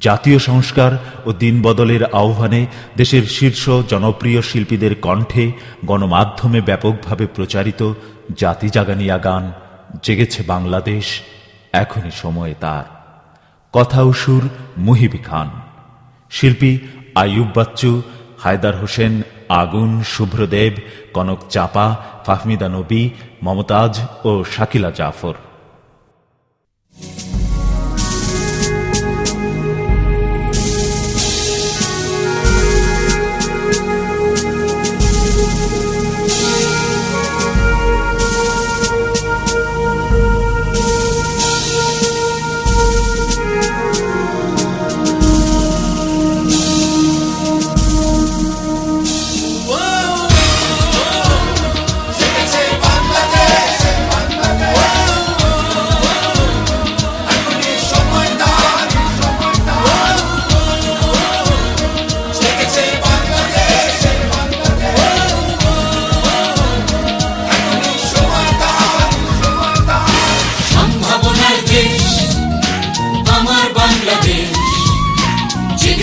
জাতীয় সংস্কার ও দিনবদলের আহ্বানে দেশের শীর্ষ জনপ্রিয় শিল্পীদের কণ্ঠে গণমাধ্যমে ব্যাপকভাবে প্রচারিত জাতি জাগানিয়া গান, জেগেছে বাংলাদেশ, এখনই সময়ে তার। কথা ও সুর মুহিবি খান। শিল্পী আইয়ুব বাচ্চু, হায়দার হোসেন, আগুন, শুভ্রদেব, কনক চাপা, ফাহমিদা নবী, মমতাজ ও শাকিলা জাফর।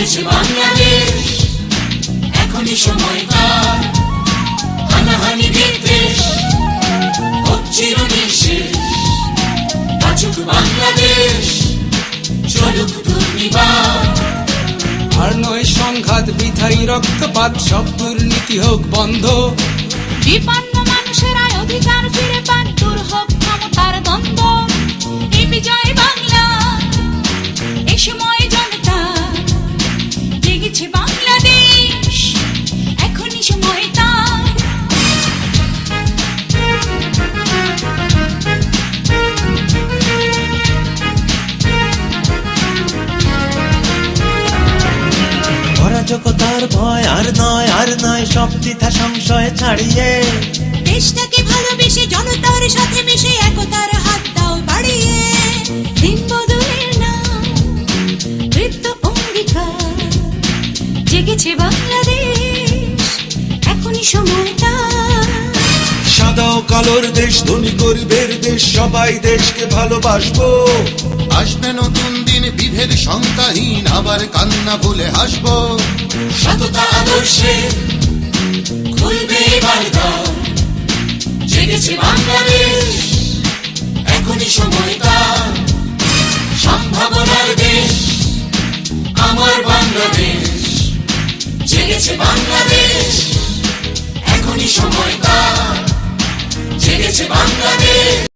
জেগেছে বাংলাদেশ এখনই সময় তার। হানাহানি বিদ্বেষ হচ্ছিল নিঃশেষ বাঁচুক বাংলাদেশ চলুক দুর্নিবার। আর নয় সংঘাত বিধায়ী রক্তপাত সব দুর্নীতি হোক বন্ধ। বিপন্ন মানুষের আয় অধিকার ফিরে পান দূর হোক ক্ষমতার দ্বন্দ্ব। এই বিজয় অরাজকতার ভয় আর নয় আর নয় সব দ্বিধা সংশয় ছাড়িয়ে। দেশটাকে ভালোবেসে জনতার সাথে মিশে একতার হাত দাও বাড়িয়ে। দিন বদলের নাম বৃত্ত অঙ্গীকার। জেগেছে বাংলাদেশ এখনই সময় তার। সাদা কালোর দেশ ধনী গরিবের দেশ সবাই দেশকে ভালোবাসবো। আসবে নতুন দিন, বিভেদ সংখ্যাহীন আবার কান্না বলে হাসবো। সততা আদর্শে খুলবে জেগেছে বাংলাদেশ, এখনই সময় তার। সম্ভাবনার দেশ, আমার বাংলাদেশ। জেগেছে বাংলাদেশ, এখনই সময় তার। জেগেছে বাংলাদেশ।